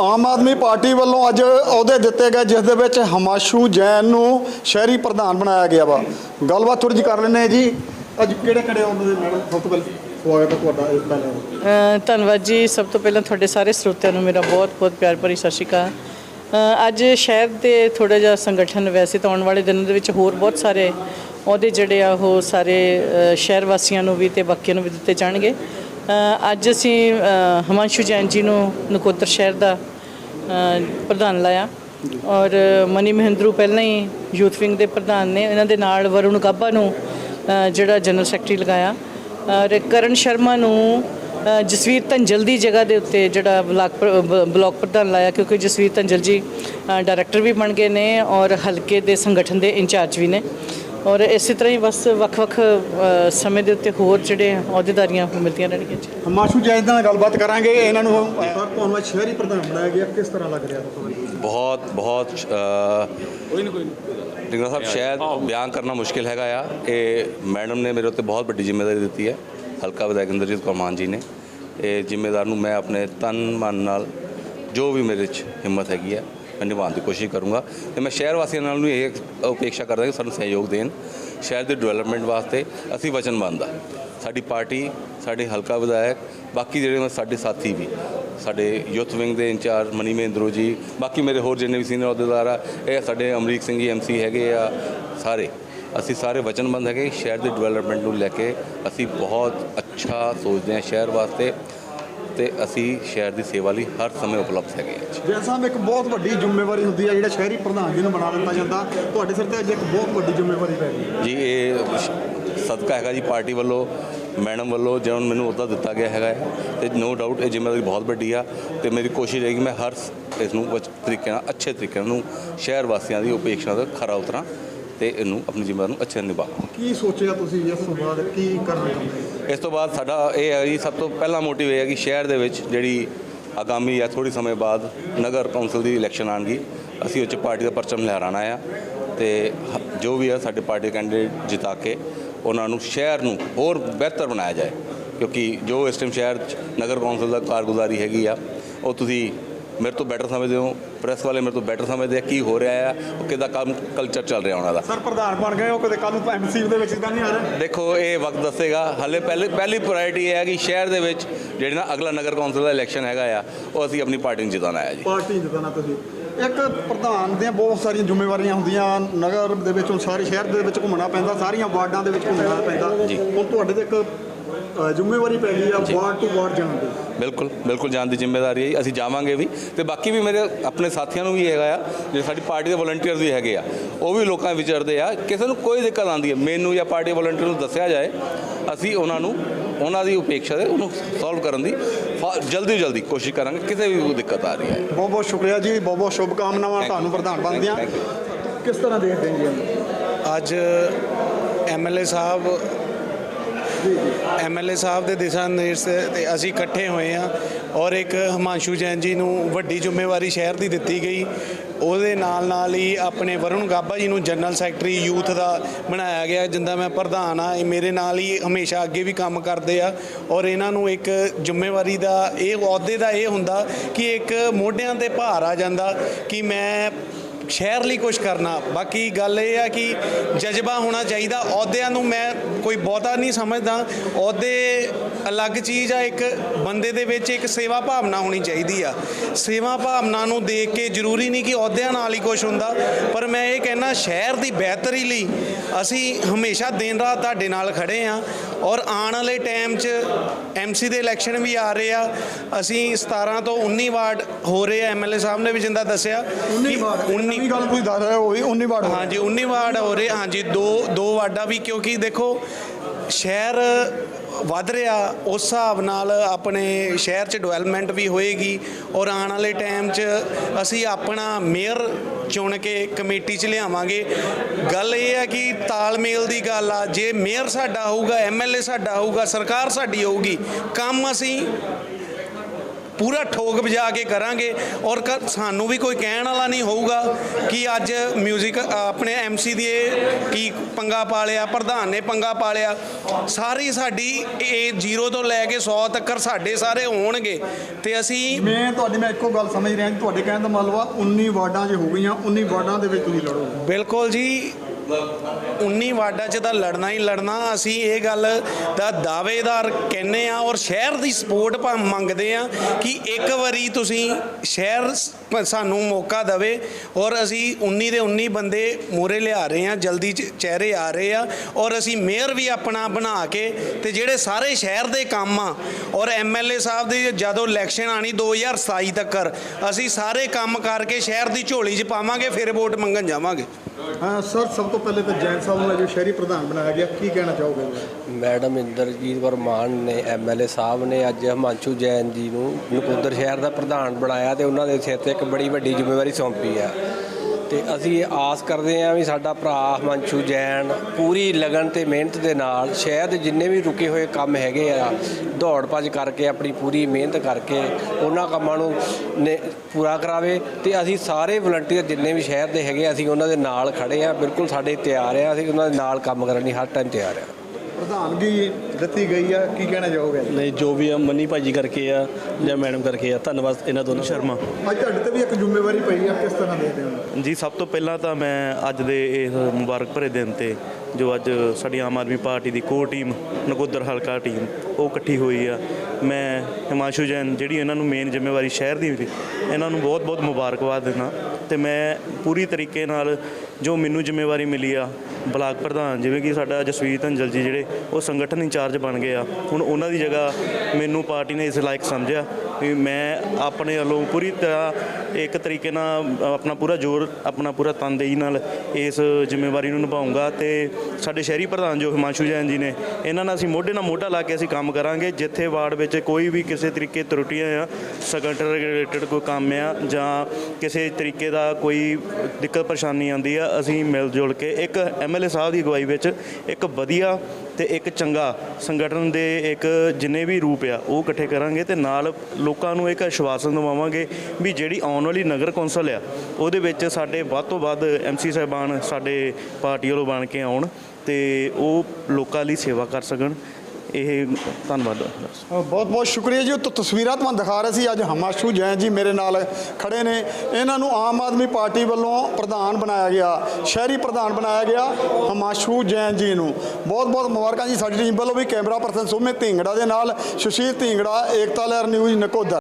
ਆਮ Aadmi party ਵੱਲੋਂ ਅੱਜ ਅਹੁਦੇ ਦਿੱਤੇ ਗਏ, ਜਿਸ ਦੇ ਵਿੱਚ ਹਮਾਸ਼ੂ ਜੈਨ ਨੂੰ ਸ਼ਹਿਰੀ ਪ੍ਰਧਾਨ ਬਣਾਇਆ ਗਿਆ ਵਾ। ਗੱਲਬਾਤ ਥੋੜੀ ਜਿਹੀ ਕਰ ਲੈਂਦੇ ਜੀ। ਅੱਜ ਕਿਹੜੇ ਕਿਹੜੇ ਉਹਨਾਂ ਦੇ ਮੈਡਮ ਸਭ ਤੋਂ ਪਹਿਲਾਂ ਸਵਾਗਤ ਹੈ ਤੁਹਾਡਾ, ਇਸ ਪਹਿਲਾਂ। ਧੰਨਵਾਦ ਜੀ। ਸਭ ਤੋਂ ਪਹਿਲਾਂ ਤੁਹਾਡੇ ਸਾਰੇ ਸਰੋਤਿਆਂ ਨੂੰ ਮੇਰਾ ਬਹੁਤ ਬਹੁਤ ਪਿਆਰ ਭਰੀ ਸਤਿ ਸ਼੍ਰੀ ਅਕਾਲ। ਅੱਜ ਸ਼ਹਿਰ ਦੇ ਥੋੜਾ ਜਿਹਾ ਸੰਗਠਨ ਵੈਸੇ ਤਾਂ ਆਉਣ ਵਾਲੇ ਦਿਨਾਂ ਦੇ ਵਿੱਚ ਹੋਰ ਬਹੁਤ ਸਾਰੇ ਅਹੁਦੇ ਜਿਹੜੇ ਆ, ਉਹ ਸਾਰੇ ਸ਼ਹਿਰ ਵਾਸੀਆਂ ਨੂੰ ਵੀ ਤੇ ਬਾਕੀਆਂ ਨੂੰ ਵੀ ਦਿੱਤੇ ਜਾਣਗੇ। ਅੱਜ ਅਸੀਂ ਅ, ਹਿਮਾਂਸ਼ੂ ਜੈਨ ਜੀ ਨੂੰ ਨਕੋਦਰ ਸ਼ਹਿਰ ਦਾ ਪ੍ਰਧਾਨ ਲਾਇਆ। ਔਰ ਮਨੀ ਮਹਿੰਦਰੂ ਪਹਿਲਾਂ ਹੀ ਯੂਥ ਵਿੰਗ ਦੇ ਪ੍ਰਧਾਨ ਨੇ ਇਹਨਾਂ ਦੇ ਨਾਲ ਵਰੁਣ ਗਾਬਾ ਨੂੰ ਜਿਹੜਾ ਜਨਰਲ ਸੈਕਟਰੀ ਲਗਾਇਆ। ਔਰ ਕਰਨ ਸ਼ਰਮਾ ਨੂੰ ਜਸਵੀਰ ਧੰਜਲ ਦੀ ਜਗ੍ਹਾ ਦੇ ਉੱਤੇ ਜਿਹੜਾ ਬਲਾਕ ਪ੍ਰ- ਬਲਾਕ ਪ੍ਰਧਾਨ ਲਾਇਆ ਕਿਉਂਕਿ ਜਸਵੀਰ ਧੰਜਲ ਜੀ ਡਾਇਰੈਕਟਰ ਵੀ ਬਣ ਗਏ ਨੇ ਔਰ ਹਲਕੇ ਦੇ ਸੰਗਠਨ ਦੇ ਇੰਚਾਰਜ ਵੀ ਨੇ। ਔਰ ਇਸੇ ਤਰ੍ਹਾਂ ਹੀ ਬਸ ਵੱਖ-ਵੱਖ ਸਮੇਂ ਦੇ ਉੱਤੇ ਹੋਰ ਜਿਹੜੇ ਅਹੁਦੇਦਾਰੀਆਂ ਮਿਲਦੀਆਂ ਰਹਿਣਗੀਆਂ ਜੀ। ਹਮਾਸ਼ੂ ਜੈਨ ਨਾਲ ਗੱਲਬਾਤ ਕਰਾਂਗੇ। ਇਹਨਾਂ ਨੂੰ ਤੁਹਾਨੂੰ ਅੱਜ ਸ਼ਹਿਰੀ ਪ੍ਰਧਾਨ ਬਣਾਇਆ ਗਿਆ। ਕਿਸ ਤਰ੍ਹਾਂ ਲੱਗ ਰਿਹਾ ਤੁਹਾਨੂੰ? ਬਹੁਤ ਬਹੁਤ ਕੋਈ ਨਾ ਕੋਈ ਡਿੰਗਰਾ ਸਾਹਿਬ ਸ਼ਾਇਦ ਬਿਆਨ ਕਰਨਾ ਮੁਸ਼ਕਿਲ ਹੈਗਾ ਆ ਇਹ ਮੈਡਮ ਨੇ ਮੇਰੇ ਉੱਤੇ ਬਹੁਤ ਵੱਡੀ ਜ਼ਿੰਮੇਵਾਰੀ ਦਿੱਤੀ ਹੈ। ਹਲਕਾ ਵਿਧਾਇਕ ਇੰਦਰਜੀਤ ਕੌਰ ਮਾਨ ਜੀ ਨੇ। ਇਹ ਜ਼ਿੰਮੇਦਾਰ ਨੂੰ ਮੈਂ ਆਪਣੇ ਤਨ ਮਨ ਨਾਲ ਜੋ ਵੀ ਮੇਰੇ 'ਚ ਹਿੰਮਤ ਹੈਗੀ ਹੈ ਮੈਂ ਨਿਭਾਉਣ ਦੀ ਕੋਸ਼ਿਸ਼ ਕਰੂੰਗਾ। ਤੇ ਮੈਂ ਸ਼ਹਿਰ ਵਾਸੀਆਂ ਨਾਲ ਵੀ ਇਹ ਅਪੇક્ષਾ ਕਰਦਾ ਕਿ ਸਾਨੂੰ ਸਹਿਯੋਗ ਦੇਣ। ਸ਼ਹਿਰ ਦੇ ਡਿਵੈਲਪਮੈਂਟ ਵਾਸਤੇ ਅਸੀਂ ਵਚਨਬੱਧ ਹਾਂ ਸਾਡੀ ਪਾਰਟੀ, ਸਾਡੇ ਹਲਕਾ ਵਿਧਾਇਕ, ਬਾਕੀ ਜਿਹੜੇ ਸਾਡੇ ਸਾਥੀ ਵੀ। ਸਾਡੇ ਯੂਥ ਵਿੰਗ ਦੇ ਇੰਚਾਰਜ ਮਨੀ ਮਹਿੰਦਰੋ ਜੀ, ਬਾਕੀ ਮੇਰੇ ਹੋਰ ਜਿੰਨੇ ਵੀ ਸੀਨੀਅਰ ਅਹੁਦੇਦਾਰ ਆ, ਇਹ ਸਾਡੇ ਅਮਰੀਕ ਸਿੰਘ ਜੀ ਐਮਸੀ ਹੈਗੇ ਆ, ਸਾਰੇ। ਅਸੀਂ ਸਾਰੇ ਵਚਨਬੱਧ ਹੈਗੇ ਸ਼ਹਿਰ ਦੇ ਡਿਵੈਲਪਮੈਂਟ ਨੂੰ ਲੈ ਕੇ ਅਸੀਂ ਬਹੁਤ ਅੱਛਾ ਸੋਚਦੇ ਹਾਂ ਸ਼ਹਿਰ ਵਾਸਤੇ। ਤੇ ਅਸੀਂ ਸ਼ਹਿਰ ਦੀ ਸੇਵਾ ਲਈ ਹਰ ਸਮੇਂ ਉਪਲਬਧ ਹੈਗੇ ਹਾਂ ਜੀ। ਜੈਨ ਸਾਹਿਬ ਇੱਕ ਬਹੁਤ ਵੱਡੀ ਜ਼ਿੰਮੇਵਾਰੀ ਹੁੰਦੀ ਹੈ ਜਿਹੜਾ ਸ਼ਹਿਰੀ ਪ੍ਰਧਾਨ ਜੀ ਨੂੰ ਬਣਾ ਦਿੱਤਾ ਜਾਂਦਾ ਤੁਹਾਡੇ ਸਿਰ ਤੇ ਅੱਜ ਇੱਕ ਬਹੁਤ ਵੱਡੀ ਜ਼ਿੰਮੇਵਾਰੀ ਪੈ ਗਈ ਜੀ ਇਹ ਸਦਕਾ ਹੈਗਾ ਜੀ ਪਾਰਟੀ ਵੱਲੋਂ ਮੈਡਮ ਵੱਲੋਂ ਜਦੋਂ ਮੈਨੂੰ ਅਹੁਦਾ ਦਿੱਤਾ ਗਿਆ ਹੈਗਾ ਹੈ, ਤੇ ਨੋ ਡਾਊਟ ਇਹ ਜ਼ਿੰਮੇਵਾਰੀ ਬਹੁਤ ਵੱਡੀ ਆ ਤੇ ਮੇਰੀ ਕੋਸ਼ਿਸ਼ ਰਹੇਗੀ ਮੈਂ ਹਰ ਇਸ ਨੂੰ ਤਰੀਕੇ ਨਾਲ ਅੱਛੇ ਤਰੀਕੇ ਨਾਲ ਸ਼ਹਿਰ ਵਾਸੀਆਂ ਦੀ ਉਪੇક્ષਾ ਦਾ ਖਰਾ ਉਤਰਾਂ ਤੇ ਇਹਨੂੰ ਆਪਣੀ ਜ਼ਿੰਮੇਵਾਰੀ ਨੂੰ ਅੱਛੇ ਨਿਭਾਵਾਂ ਕੀ ਸੋਚਿਆ ਤੁਸੀਂ ਇਸ ਤੋਂ ਬਾਅਦ? ਕੀ ਕਰਨਾ ਚਾਹੁੰਦੇ ਇਸ ਤੋਂ ਬਾਅਦ ਸਾਡਾ ਇਹ ਹੈ ਜੀ ਸਭ ਤੋਂ ਪਹਿਲਾ ਮੋਟਿਵ ਇਹ ਹੈ ਕਿ ਸ਼ਹਿਰ ਦੇ ਵਿੱਚ ਜਿਹੜੀ ਆਗਾਮੀ ਜਾਂ ਥੋੜੀ ਸਮੇਂ ਬਾਅਦ ਨਗਰ ਕੌਂਸਲ ਦੀ ਇਲੈਕਸ਼ਨ ਆਣਗੀ ਅਸੀਂ ਉਹ 'ਚ ਪਾਰਟੀ ਦਾ ਪਰਚਮ ਲਹਿਰਾਣਾ ਆ ਤੇ ਜੋ ਵੀ ਹੈ ਸਾਡੇ ਪਾਰਟੀ ਕੈਂਡੀਡੇਟ ਜਿਤਾ ਕੇ ਉਹਨਾਂ ਨੂੰ ਸ਼ਹਿਰ ਨੂੰ ਹੋਰ ਬਿਹਤਰ ਬਣਾਇਆ ਜਾਏ। ਕਿਉਂਕਿ ਜੋ ਇਸ ਟਾਈਮ ਸ਼ਹਿਰ ਨਗਰ ਕੌਂਸਲ ਦਾ ਕਾਰਗੁਜ਼ਾਰੀ ਹੈਗੀ ਆ ਉਹ ਤੁਸੀਂ ਮੇਰੇ ਤੋਂ ਬੈਟਰ ਸਮਝਦੇ ਹੋ? ਪ੍ਰੈਸ ਵਾਲੇ ਮੇਰੇ ਤੋਂ ਬੈਟਰ ਸਮਝਦੇ ਆ ਕੀ ਹੋ ਰਿਹਾ ਆ? ਉਹ ਕਿੱਦਾਂ ਕੰਮ ਕਲਚਰ ਚੱਲ ਰਿਹਾ ਉਹਨਾਂ ਦਾ? ਸਰ ਪ੍ਰਧਾਨ ਬਣ ਗਏ ਉਹ ਕਦੇ ਕੱਲ ਨੂੰ ਐਮਸੀ ਦੇ ਵਿੱਚ ਤਾਂ ਨਹੀਂ ਆ ਰਹੇ? ਦੇਖੋ ਇਹ ਵਕਤ ਦੱਸੇਗਾ। ਹਲੇ ਪਹਿਲੇ ਪਹਿਲੀ ਪ੍ਰਾਇੋਰਟੀ ਇਹ ਹੈ ਕਿ ਸ਼ਹਿਰ ਦੇ ਵਿੱਚ ਜਿਹੜੇ ਨਾ ਅਗਲਾ ਨਗਰ ਕੌਂਸਲ ਦਾ ਇਲੈਕਸ਼ਨ ਹੈਗਾ ਆ ਉਹ ਅਸੀਂ ਆਪਣੀ ਪਾਰਟੀ ਨੂੰ ਜਿਤਾਉਣਾ ਹੈ ਜੀ। ਪਾਰਟੀ ਜਿੱਦਾਂ ਤੁਸੀਂ। ਇੱਕ ਪ੍ਰਧਾਨ ਦੀਆਂ ਬਹੁਤ ਸਾਰੀਆਂ ਜ਼ਿੰਮੇਵਾਰੀਆਂ ਹੁੰਦੀਆਂ ਨਗਰ ਦੇ ਵਿੱਚ ਹੁਣ ਸਾਰੇ ਸ਼ਹਿਰ ਦੇ ਵਿੱਚ ਘੁੰਮਣਾ ਪੈਂਦਾ ਸਾਰੀਆਂ ਵਾਰਡਾਂ ਦੇ ਵਿੱਚ ਘੁੰਮਣਾ ਪੈਂਦਾ। ਹੁਣ ਤੁਹਾਡੇ ਤੇ ਇੱਕ ਜ਼ਿੰਮੇਵਾਰੀ ਪੈ ਗਈ ਆ ਵਾਰਡ ਟੂ ਵਾਰਡ ਜਾਣ ਦੀ ਬਿਲਕੁਲ ਬਿਲਕੁਲ ਜਾਣ ਦੀ ਜ਼ਿੰਮੇਵਾਰੀ ਹੈ ਜੀ। ਅਸੀਂ ਜਾਵਾਂਗੇ ਵੀ ਤੇ ਬਾਕੀ ਵੀ ਮੇਰੇ ਆਪਣੇ ਸਾਥੀਆਂ ਨੂੰ ਵੀ ਹੈਗਾ ਆ ਜਿਹੜੇ ਸਾਡੀ ਪਾਰਟੀ ਦੇ ਵਲੰਟੀਅਰਸ ਵੀ ਹੈਗੇ ਆ ਉਹ ਵੀ ਲੋਕਾਂ ਵਿੱਚ ਵਿਚਰਦੇ ਆ ਕਿਸੇ ਨੂੰ ਕੋਈ ਦਿੱਕਤ ਆਉਂਦੀ ਹੈ ਮੈਨੂੰ ਜਾਂ ਪਾਰਟੀ ਵਲੰਟੀਅਰ ਨੂੰ ਦੱਸਿਆ ਜਾਏ ਅਸੀਂ ਉਹਨਾਂ ਨੂੰ ਉਹਨਾਂ ਦੀ ਉਪੇક્ષਾ ਦੇ ਉਹਨੂੰ ਸੋਲਵ ਕਰਨ ਦੀ ਫਾ- ਜਲਦੀ ਤੋਂ ਜਲਦੀ ਕੋਸ਼ਿਸ਼ ਕਰਾਂਗੇ ਕਿਸੇ ਵੀ ਕੋਈ ਦਿੱਕਤ ਆ ਰਹੀ ਹੈ ਬਹੁਤ ਬਹੁਤ ਸ਼ੁਕਰੀਆ ਜੀ ਬਹੁਤ ਬਹੁਤ ਸ਼ੁਭ ਕਾਮਨਾਵਾਂ. ਤੁਹਾਨੂੰ ਪ੍ਰਧਾਨ you. ਕਿਸ ਤਰ੍ਹਾਂ ਦੇਖਦੇ ਜੀ? ਅੱਜ ਐਮਐਲਏ ਸਾਹਿਬ ਐਮਐਲਏ ਸਾਹਿਬ ਦੇ ਦਿਸ਼ਾ ਨਿਰਦੇਸ਼ ਤੇ ਅਸੀਂ ਇਕੱਠੇ ਹੋਏ ਆ ਔਰ ਇੱਕ ਹਿਮਾਂਸ਼ੂ ਜੈਨ ਜੀ ਨੂੰ ਵੱਡੀ ਜ਼ਿੰਮੇਵਾਰੀ ਸ਼ਹਿਰ ਦੀ ਦਿੱਤੀ ਗਈ। ਉਹਦੇ ਨਾਲ ਨਾਲ ਹੀ ਆਪਣੇ ਵਰੁਣ ਗਾਬਾ ਜੀ ਨੂੰ ਜਨਰਲ ਸੈਕਟਰੀ ਯੂਥ ਦਾ ਬਣਾਇਆ ਗਿਆ, ਜਿੰਦਾ ਮੈਂ ਪ੍ਰਧਾਨ ਆ ਇਹ ਮੇਰੇ ਨਾਲ ਹੀ ਹਮੇਸ਼ਾ ਅੱਗੇ ਵੀ ਕੰਮ ਕਰਦੇ ਆ ਔਰ ਇਹਨਾਂ ਨੂੰ ਇੱਕ ਜ਼ਿੰਮੇਵਾਰੀ ਦਾ ਇਹ ਅਹੁਦੇ ਦਾ ਇਹ ਹੁੰਦਾ ਕਿ ਇੱਕ ਮੋਢਿਆਂ ਤੇ ਭਾਰ ਆ ਜਾਂਦਾ ਕਿ ਮੈਂ ਸ਼ਹਿਰ ਲਈ ਕੁਝ ਕਰਨਾ। ਬਾਕੀ ਗੱਲ ਇਹ ਆ ਕਿ ਜਜ਼ਬਾ ਹੋਣਾ ਚਾਹੀਦਾ। ਅਹੁਦਿਆਂ ਨੂੰ ਮੈਂ ਕੋਈ ਬਹੁਤਾ ਨਹੀਂ ਸਮਝਦਾ। ਅਹੁਦੇ ਅਲੱਗ ਚੀਜ਼ ਆ ਇੱਕ ਬੰਦੇ ਦੇ ਵਿੱਚ ਇੱਕ ਸੇਵਾ ਭਾਵਨਾ ਹੋਣੀ ਚਾਹੀਦੀ ਆ। ਸੇਵਾ ਭਾਵਨਾ ਨੂੰ ਦੇਖ ਕੇ ਜ਼ਰੂਰੀ ਨਹੀਂ ਕਿ ਅਹੁਦਿਆਂ ਨਾਲ ਹੀ ਕੁਝ ਹੁੰਦਾ ਪਰ ਮੈਂ ਇਹ ਕਹਿਣਾ ਸ਼ਹਿਰ ਦੀ ਬਿਹਤਰੀ ਲਈ ਅਸੀਂ ਹਮੇਸ਼ਾ ਦਿਨ ਰਾਤ ਤੁਹਾਡੇ ਨਾਲ ਖੜੇ ਆ ਔਰ ਆਉਣ ਵਾਲੇ ਟਾਈਮ 'ਚ ਐਮਸੀ ਦੇ ਇਲੈਕਸ਼ਨ ਵੀ ਆ ਰਹੇ ਆ। ਅਸੀਂ 17 ਤੋਂ 19 ਵਾਰਡ ਹੋ ਰਹੇ ਆ ਐਮਐਲਏ ਸਾਹਿਬ ਨੇ ਵੀ ਜਿੰਦਾ ਦੱਸਿਆ 19 ਵਾਰਡ 19 ਨਵੀਂ ਗੱਲ ਤੁਸੀਂ ਦੱਸ ਰਹੇ ਹੋ ਵੀ 19 ਵਾਰਡ ਹਾਂਜੀ 19 ਵਾਰਡ ਹੋ ਰਹੇ ਹਾਂਜੀ ਦੋ ਦੋ ਵਾਰਡਾਂ ਵੀ ਕਿਉਂਕਿ ਦੇਖੋ ਸ਼ਹਿਰ ਵੱਧ ਰਿਹਾ, ਉਸ ਹਿਸਾਬ ਨਾਲ ਆਪਣੇ ਸ਼ਹਿਰ 'ਚ ਡਿਵੈਲਪਮੈਂਟ ਵੀ ਹੋਏਗੀ ਔਰ ਆਉਣ ਵਾਲੇ ਟਾਈਮ 'ਚ ਅਸੀਂ ਆਪਣਾ ਮੇਅਰ ਚੁਣ ਕੇ ਕਮੇਟੀ 'ਚ ਲਿਆਵਾਂਗੇ। ਗੱਲ ਇਹ ਹੈ ਕਿ ਤਾਲਮੇਲ ਦੀ ਗੱਲ ਆ, ਜੇ ਮੇਅਰ ਸਾਡਾ ਹੋਊਗਾ ਐਮਐਲਏ ਸਾਡਾ ਹੋਊਗਾ, ਸਰਕਾਰ ਸਾਡੀ ਹੋਊਗੀ, ਕੰਮ ਅਸੀਂ ਪੂਰਾ ਠੋਕ ਵਜਾ ਕੇ ਕਰਾਂਗੇ ਔਰ ਸਾਨੂੰ ਵੀ ਕੋਈ ਕਹਿਣ ਵਾਲਾ ਨਹੀਂ ਹੋਊਗਾ ਕਿ ਅੱਜ 뮤직 ਆਪਣੇ ਐਮਸੀ ਦੀ ਕੀ ਪੰਗਾ ਪਾ ਲਿਆ ਪ੍ਰਧਾਨ ਨੇ ਪੰਗਾ ਪਾ ਲਿਆ। ਸਾਰੀ ਸਾਡੀ ਇਹ ਜ਼ੀਰੋ ਤੋਂ ਲੈ ਕੇ 100 ਤੱਕ ਸਾਡੇ ਸਾਰੇ ਹੋਣਗੇ ਤੇ ਅਸੀਂ ਮੈਂ ਤੁਹਾਡੀ ਮੈਂ ਇੱਕੋ ਗੱਲ ਸਮਝ ਰਿਹਾ ਤੁਹਾਡੇ ਕਹਿਣ ਦਾ ਮਤਲਬ ਆ 19 ਵਾਰਡਾਂ ਜੇ ਹੋ ਗਈਆਂ 19 ਵਾਰਡਾਂ ਦੇ ਵਿੱਚ ਤੁਸੀਂ ਲੜੋਗੇ ਬਿਲਕੁਲ ਜੀ 19 ਵਾਰਡਾਂ 'ਚ ਤਾਂ ਲੜਨਾ ਹੀ ਲੜਨਾ, ਅਸੀਂ ਇਹ ਗੱਲ ਦਾ ਦਾਅਵੇਦਾਰ ਕਹਿੰਨੇ ਆ ਔਰ ਸ਼ਹਿਰ ਦੀ ਸਪੋਰਟ ਭਾ, ਮੰਗਦੇ ਆ ਕਿ ਇੱਕ ਵਾਰੀ ਤੁਸੀਂ ਸ਼ਹਿਰ ਸਾਨੂੰ ਮੌਕਾ ਦੇਵੇ ਔਰ ਅਸੀਂ 19 ਦੇ 19 ਬੰਦੇ ਮੂਹਰੇ ਲਿਆ ਰਹੇ ਆ ਜਲਦੀ ਚ- ਚਿਹਰੇ ਆ ਰਹੇ ਆ ਔਰ ਅਸੀਂ ਮੇਅਰ ਵੀ ਆਪਣਾ ਬਣਾ ਕੇ ਤੇ ਜਿਹੜੇ ਸਾਰੇ ਸ਼ਹਿਰ ਦੇ ਕੰਮ ਆ ਔਰ ਐਮਐਲਏ ਸਾਹਿਬ ਦੀ ਜਦੋਂ ਇਲੈਕਸ਼ਨ ਆਣੀ 2027 ਤੱਕ ਅਸੀਂ ਸਾਰੇ ਕੰਮ ਕਰਕੇ ਸ਼ਹਿਰ ਦੀ ਝੋਲੀ 'ਚ ਪਾਵਾਂਗੇ, ਫਿਰ ਵੋਟ ਮੰਗਣ ਜਾਵਾਂਗੇ। ਹਾਂ, ਸਰ, ਸਭ ਤੋਂ ਪਹਿਲੇ ਤਾਂ ਜੈਨ ਸਾਹਿਬ ਨੂੰ ਜੋ ਸ਼ਹਿਰੀ ਪ੍ਰਧਾਨ ਬਣਾਇਆ ਗਿਆ, ਕੀ ਕਹਿਣਾ ਚਾਹੋਗੇ? ਮੈਡਮ ਇੰਦਰਜੀਤ ਵਰਮਾਨ ਨੇ ਐਮਐਲਏ ਸਾਹਿਬ ਨੇ ਅੱਜ ਹਿਮਾਂਸ਼ੂ ਜੈਨ ਜੀ ਨੂੰ ਨਕੋਦਰ ਸ਼ਹਿਰ ਦਾ ਪ੍ਰਧਾਨ ਬਣਾਇਆ ਤੇ ਉਹਨਾਂ ਦੇ ਸਿਰ ਤੇ ਇੱਕ ਬੜੀ ਵੱਡੀ ਜ਼ਿੰਮੇਵਾਰੀ ਸੌਂਪੀ ਆ। ਤੇ ਅਸੀਂ ਆਸ ਕਰਦੇ ਹਾਂ ਵੀ ਸਾਡਾ ਭਰਾ ਹਿਮਾਂਸ਼ੂ ਜੈਨ ਪੂਰੀ ਲਗਨ ਤੇ ਮਿਹਨਤ ਦੇ ਨਾਲ ਸ਼ਹਿਰ ਦੇ ਜਿੰਨੇ ਵੀ ਰੁਕੇ ਹੋਏ ਕੰਮ ਹੈਗੇ ਆ, ਦੌੜ ਭੱਜ ਕਰਕੇ ਆਪਣੀ ਪੂਰੀ ਮਿਹਨਤ ਕਰਕੇ ਉਹਨਾਂ ਕੰਮਾਂ ਨੂੰ ਨੇ ਪੂਰਾ ਕਰਾਵੇ ਤੇ ਅਸੀਂ ਸਾਰੇ ਵਲੰਟੀਅਰ ਜਿੰਨੇ ਵੀ ਸ਼ਹਿਰ ਦੇ ਹੈਗੇ ਅਸੀਂ ਉਹਨਾਂ ਦੇ ਨਾਲ ਖੜੇ ਆ, ਬਿਲਕੁਲ ਸਾਡੇ ਤਿਆਰ ਆ, ਅਸੀਂ ਉਹਨਾਂ ਦੇ ਨਾਲ ਕੰਮ ਕਰਨ ਲਈ ਹਰ ਟਾਈਮ ਤਿਆਰ ਆ। ਪ੍ਰਧਾਨਗੀ ਦਿੱਤੀ ਗਈ ਆ ਕੀ ਕਹਿਣਾ ਚਾਹੋਗੇ? ਨਹੀਂ ਜੋ ਵੀ ਆ ਮੰਨੀ ਭਾਜੀ ਕਰਕੇ ਆ ਜਾਂ ਮੈਡਮ ਕਰਕੇ ਆ ਧੰਨਵਾਦ ਇਹਨਾਂ ਦੋਨੋਂ ਸ਼ਰਮਾ। ਅੱਜ ਤੁਹਾਡੇ ਤੇ ਵੀ ਇੱਕ ਜ਼ਿੰਮੇਵਾਰੀ ਪਈ ਆ ਕਿਸ ਤਰ੍ਹਾਂ ਦੇਖਦੇ ਹੋ? ਜੀ ਸਭ ਤੋਂ ਪਹਿਲਾਂ ਤਾਂ ਮੈਂ ਅੱਜ ਦੇ ਇਸ ਮੁਬਾਰਕ ਭਰੇ ਦਿਨ ਤੇ ਜੋ ਅੱਜ ਸਾਡੀ ਆਮ ਆਦਮੀ ਪਾਰਟੀ ਦੀ ਕੋਰ ਟੀਮ ਨਕੋਦਰ ਹਲਕਾ ਟੀਮ ਉਹ ਇਕੱਠੀ ਹੋਈ ਆ। ਮੈਂ ਹਿਮਾਂਸ਼ੂ ਜੈਨ ਜਿਹੜੀ ਇਹਨਾਂ ਨੂੰ ਮੇਨ ਜ਼ਿੰਮੇਵਾਰੀ ਸ਼ਹਿਰ ਦੀ ਸੀ ਇਹਨਾਂ ਨੂੰ ਬਹੁਤ ਬਹੁਤ ਮੁਬਾਰਕਬਾਦ ਦਿੰਦਾ। ਤੇ ਮੈਂ ਪੂਰੀ ਤਰੀਕੇ ਨਾਲ ਜੋ ਮੈਨੂੰ ਜ਼ਿੰਮੇਵਾਰੀ ਮਿਲੀ ਆ ਬਲਾਕ ਪ੍ਰਧਾਨ, ਜਿਵੇਂ ਕਿ ਸਾਡਾ ਜਸਵੀਰ ਧੰਜਲ ਜੀ ਜਿਹੜੇ ਉਹ ਸੰਗਠਨ ਇੰਚਾਰਜ ਬਣ ਗਏ ਆ। ਹੁਣ ਉਹਨਾਂ ਦੀ ਜਗ੍ਹਾ ਮੈਨੂੰ ਪਾਰਟੀ ਨੇ ਇਸ ਲਾਇਕ ਸਮਝਿਆ ਵੀ ਮੈਂ ਆਪਣੇ ਵੱਲੋਂ ਪੂਰੀ ਤਰ੍ਹਾਂ ਇੱਕ ਤਰੀਕੇ ਨਾਲ ਆਪਣਾ ਪੂਰਾ ਜ਼ੋਰ, ਆਪਣਾ ਪੂਰਾ ਤਨਦੇਹੀ ਨਾਲ ਇਸ ਜ਼ਿੰਮੇਵਾਰੀ ਨੂੰ ਨਿਭਾਉਂਗਾ ਤੇ ਸਾਡੇ ਸ਼ਹਿਰੀ ਪ੍ਰਧਾਨ ਜੋ ਹਿਮਾਂਸ਼ੂ ਜੈਨ ਜੀ ਨੇ, ਇਹਨਾਂ ਨਾਲ ਅਸੀਂ ਮੋਢੇ ਨਾਲ ਮੋਢਾ ਲਾ ਕੇ ਅਸੀਂ ਕੰਮ ਕਰਾਂਗੇ। ਜਿੱਥੇ ਵਾਰਡ ਵਿੱਚ ਕੋਈ ਵੀ ਕਿਸੇ ਤਰੀਕੇ ਤਰੁੱਟੀਆਂ ਆ, ਸੰਗਠਨ ਰਿਲੇਟਡ ਕੋਈ ਕੰਮ ਆ ਜਾਂ ਕਿਸੇ ਤਰੀਕੇ ਦਾ ਕੋਈ ਦਿੱਕਤ ਪਰੇਸ਼ਾਨੀ ਆਉਂਦੀ ਆ, ਅਸੀਂ ਮਿਲ ਜੁਲ ਕੇ ਇੱਕ ਐਮਐਲਏ ਸਾਹਿਬ ਦੀ ਅਗਵਾਈ ਵਿੱਚ ਇੱਕ ਵਧੀਆ ਤੇ ਇੱਕ ਚੰਗਾ ਸੰਗਠਨ ਦੇ ਇੱਕ ਜਿੰਨੇ ਵੀ ਰੂਪ ਆ, ਉਹ ਇਕੱਠੇ ਕਰਾਂਗੇ ਤੇ ਨਾਲ ਲੋਕਾਂ ਨੂੰ ਇੱਕ ਆਸ਼ਵਾਸਨ ਦਿਵਾਵਾਂਗੇ ਵੀ ਜਿਹੜੀ ਆਉਣ ਵਾਲੀ ਨਗਰ ਕੌਂਸਲ ਆ, ਉਹਦੇ ਵਿੱਚ ਸਾਡੇ ਵੱਧ ਤੋਂ ਵੱਧ ਐਮਸੀ ਸਾਹਿਬਾਨ ਸਾਡੇ ਪਾਰਟੀ ਵੱਲੋਂ ਬਣ ਕੇ ਆਉਣ ਤੇ ਉਹ ਲੋਕਾਂ ਲਈ ਸੇਵਾ ਕਰ ਸਕਣ ਇਹ ਧੰਨਵਾਦ ਬਹੁਤ ਬਹੁਤ ਸ਼ੁਕਰੀਆ ਜੀ। ਉਹ ਤਸਵੀਰਾਂ ਤੁਹਾਨੂੰ ਦਿਖਾ ਰਹੇ ਸੀ। ਅੱਜ ਹਮਾਸ਼ੂ ਜੈਨ ਜੀ ਮੇਰੇ ਨਾਲ ਖੜੇ ਨੇ। ਇਹਨਾਂ ਨੂੰ ਆਮ ਆਦਮੀ ਪਾਰਟੀ ਵੱਲੋਂ ਪ੍ਰਧਾਨ ਬਣਾਇਆ ਗਿਆ, ਸ਼ਹਿਰੀ ਪ੍ਰਧਾਨ ਬਣਾਇਆ ਗਿਆ ਹਮਾਸ਼ੂ ਜੈਨ ਜੀ ਨੂੰ। ਬਹੁਤ ਬਹੁਤ ਮੁਬਾਰਕਾਂ ਜੀ। ਸਾਡੀ ਟੀਮ ਵੱਲੋਂ ਵੀ ਕੈਮਰਾ ਪਰਸਨ ਸੁਮਿਤ ਢਿੰਗੜਾ ਦੇ ਨਾਲ। ਸੁਸ਼ੀਲ ਢਿੰਗੜਾ, ਏਕਤਾ ਲਹਿਰ ਨਿਊਜ਼, ਨਕੋਦਰ।